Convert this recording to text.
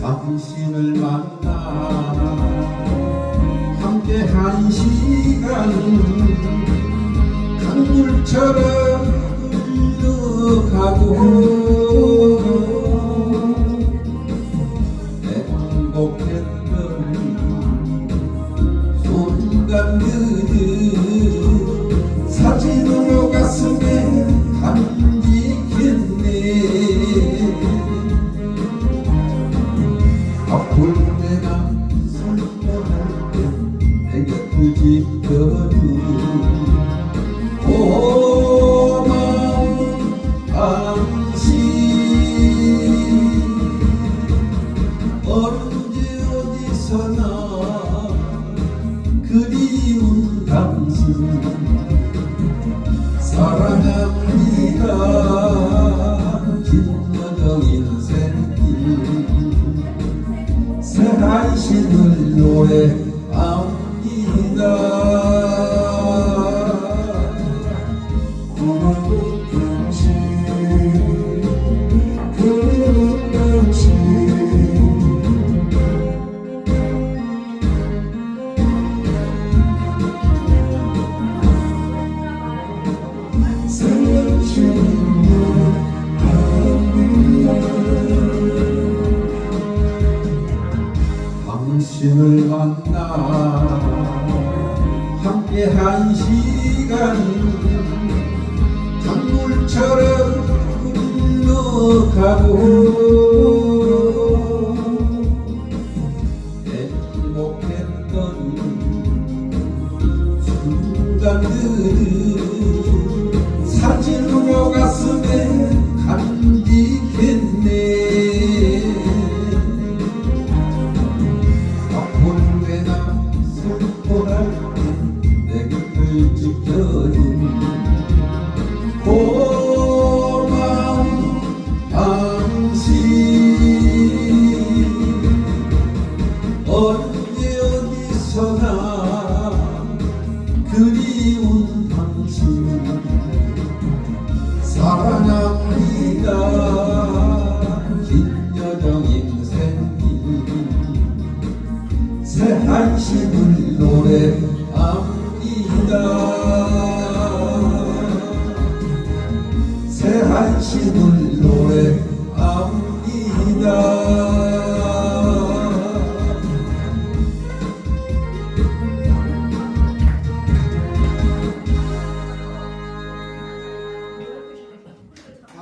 당신을 만나 함께 한 시간 순간들을 사진으로 가슴에 담기겠네. 지켜 당신. 사랑합니다. 긴여정 인생길 새하신을 노래합니다. 그리운 함께 한 시간 강물처럼 흘러가고 행복했던 순간들을 지켜준 고마운 당신. 언제 어디서나 그리운 당신. 사랑합니다. 긴 여정 인생길 새한심을 노래합니다 새한심을 노래